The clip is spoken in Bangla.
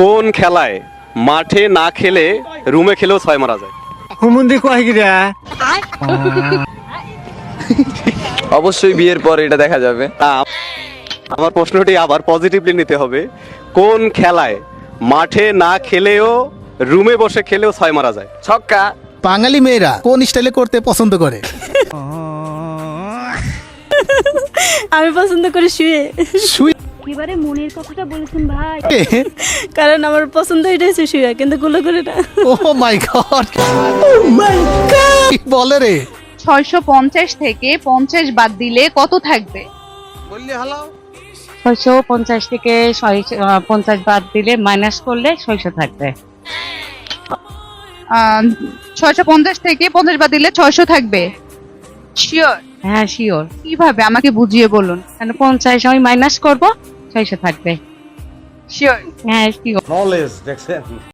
কোন খেলায় মাঠে না খেলে রুমে খেলেও ছয় মারা যায়? হুমুন্দি অবশ্যই বিয়ের পর এটা দেখা যাবে। আমার প্রশ্নটি আবার পজিটিভলি নিতে হবে। কোন খেলায় মাঠে না খেলেও রুমে বসে খেলেও ছয় মারা যায়? ছক্কা। বাঙালি মেয়েরা কোন স্টাইলে করতে পছন্দ করে? আমি পছন্দ করি শুয়ে। শুয়ে? এবারে মনের কথাটা বলেছেন ভাই। কারণ আমার পছন্দ এটা হচ্ছে শুয়ে কিন্তু গুলো করে না। ও মাই গড কি বলে রে? ছয়শো পঞ্চাশ থেকে পঞ্চাশ বাদ দিলে কত থাকবে? ছয়শো পঞ্চাশ থেকে ছয়শো আহ, পঞ্চাশ বাদ দিলে মাইনাস করলে ছয়শো থাকবে। ছয়শো পঞ্চাশ থেকে পঞ্চাশ বাদ দিলে ছয়শো থাকবে। শিওর হ্যাঁ শিওর কীভাবে? আমাকে বুঝিয়ে বলুন। কেন পঞ্চাশ আমি মাইনাস করব? ছয়শো থাকবে। শিওর হ্যাঁ শিওর